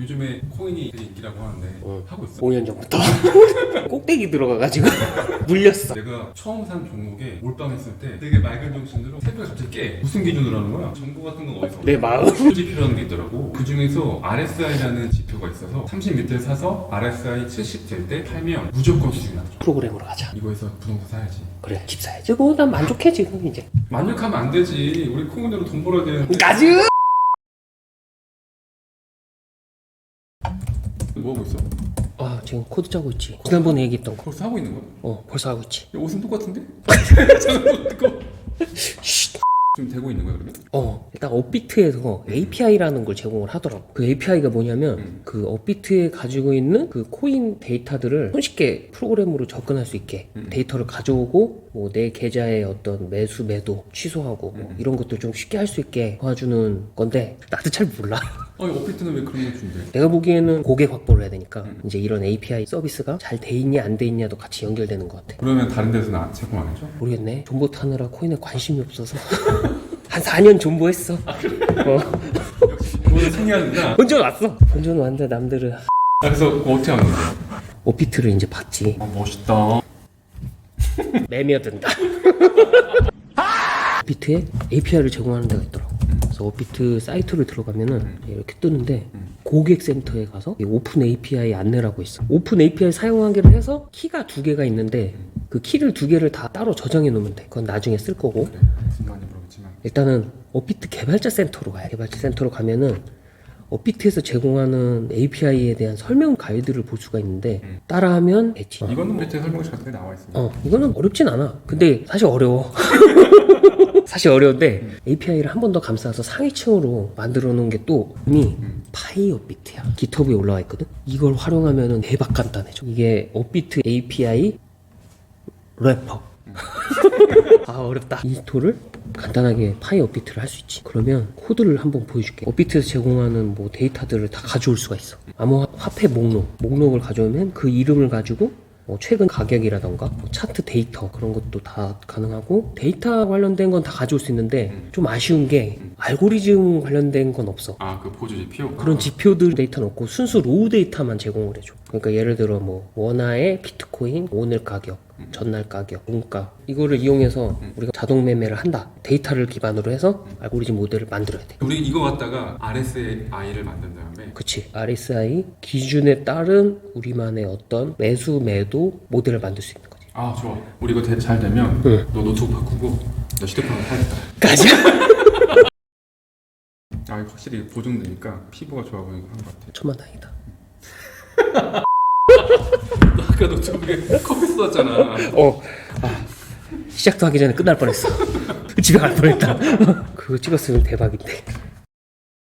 요즘에 코인이 되게 인기라고 하는데 어. 하고 있어. 5년 전부터 꼭대기 들어가가지고 물렸어. 내가 처음 산 종목에 몰빵했을 때 되게 맑은 정신으로 새벽에 갑자기 깨. 무슨 기준으로 하는 거야? 정보 같은 건 어디서? 내 마음. 지표라는 게 있더라고. 그 중에서 RSI라는 지표가 있어서 30 밑에 사서 RSI 70 될 때 팔면 무조건 수익 나죠. 프로그램으로 가자. 이거에서 부동산 사야지. 그래 집 사야지. 그거 난 만족해 지금 이제. 만족하면 안 되지. 우리 코인으로 돈 벌어야 되는데. 가즈. 뭐 하고 있어? 아 지금 코드 짜고 있지. 지난번에 얘기했던 거. 벌써 하고 있는 거야? 어 벌써 하고 있지. 야, 옷은 똑같은데? 똑같고. 지금 되고 있는 거야 그러면? 어, 일단 업비트에서 API라는 걸 제공을 하더라고. 그 API가 뭐냐면 음. 그 업비트에 가지고 있는 그 코인 데이터들을 손쉽게 프로그램으로 접근할 수 있게 음. 데이터를 가져오고 뭐 내 계좌의 어떤 매수 매도 취소하고 뭐 음. 이런 것들 좀 쉽게 할 수 있게 도와주는 건데 나도 잘 몰라. 아니 업비트는 왜 그런 걸 준대? 내가 보기에는 고객 확보를 해야 되니까 음. 이제 이런 API 서비스가 잘 돼 있냐 안 돼 있냐도 같이 연결되는 것 같아. 그러면 다른 데서는 안- 제공 안 해줘? 모르겠네. 존버 타느라 코인에 관심이 없어서 한 4년 존버했어. 어. 그거는 생겨야 본전 왔어. 본전 왔는데 남들은 그래서 그거 어떻게 하는 거야? 오피트를 이제 봤지. 아 멋있다. 매며든다. 오피트에 API를 제공하는 데가 있더라고. 그래서 오피트 사이트를 들어가면은 이렇게 뜨는데 고객센터에 가서 이 오픈 API 안내라고 있어. 오픈 API 사용하기를 해서 키가 두 개가 있는데 그 키를 두 개를 다 따로 저장해 놓으면 돼. 그건 나중에 쓸 거고. 그래 순간이 일단은 오피트 개발자 센터로 돼. 개발자 센터로 가면은 오피트에서 제공하는 API에 대한 설명 가이드를 볼 수가 있는데 음. 따라하면 되지. 이거는 밑에 설명서 같은 게 나와 있습니다. 어, 이거는 어렵진 않아. 근데 사실 어려워. 사실 어려운데 API를 한 번 더 감싸서 상위층으로 만들어 놓은 게 또 이미 파이 업비트야. 깃허브에 올라와 있거든. 이걸 활용하면은 대박 간단해져. 이게 업비트 API 래퍼. 아 어렵다. 인스톨을 간단하게 파이 업비트를 할 수 있지. 그러면 코드를 한번 보여줄게. 업비트에서 제공하는 뭐 데이터들을 다 가져올 수가 있어. 암호 화폐 목록, 목록을 가져오면 그 이름을 가지고 뭐 최근 가격이라던가 뭐 차트 데이터 그런 것도 다 가능하고 데이터 관련된 건 다 가져올 수 있는데 좀 아쉬운 게 알고리즘 관련된 건 없어. 아그 포즈 지표? 그런 지표들 데이터는 없고 순수 로우 데이터만 제공을 해줘. 그러니까 예를 들어 뭐 원화의 비트코인 오늘 가격, 전날 가격, 원가 이거를 이용해서 우리가 자동 매매를 한다. 데이터를 기반으로 해서 알고리즘 모델을 만들어야 돼. 우리 이거 갖다가 RSI를 만든 다음에 그치. RSI 기준에 따른 우리만의 어떤 매수 매도 모델을 만들 수 있는 거지. 아 좋아 우리 이거 대- 잘 되면 응. 너 노트북 바꾸고 너 휴대폰 하나 사야겠다 가자. 아 확실히 보정되니까 피부가 좋아 보이는 거한것 같아 천만 다행이다. 너 아까 노트북에 커피 쏟았잖아 어. 아, 시작도 하기 전에 끝날 뻔했어. 집에 갈 뻔했다. 그거 찍었으면 대박인데.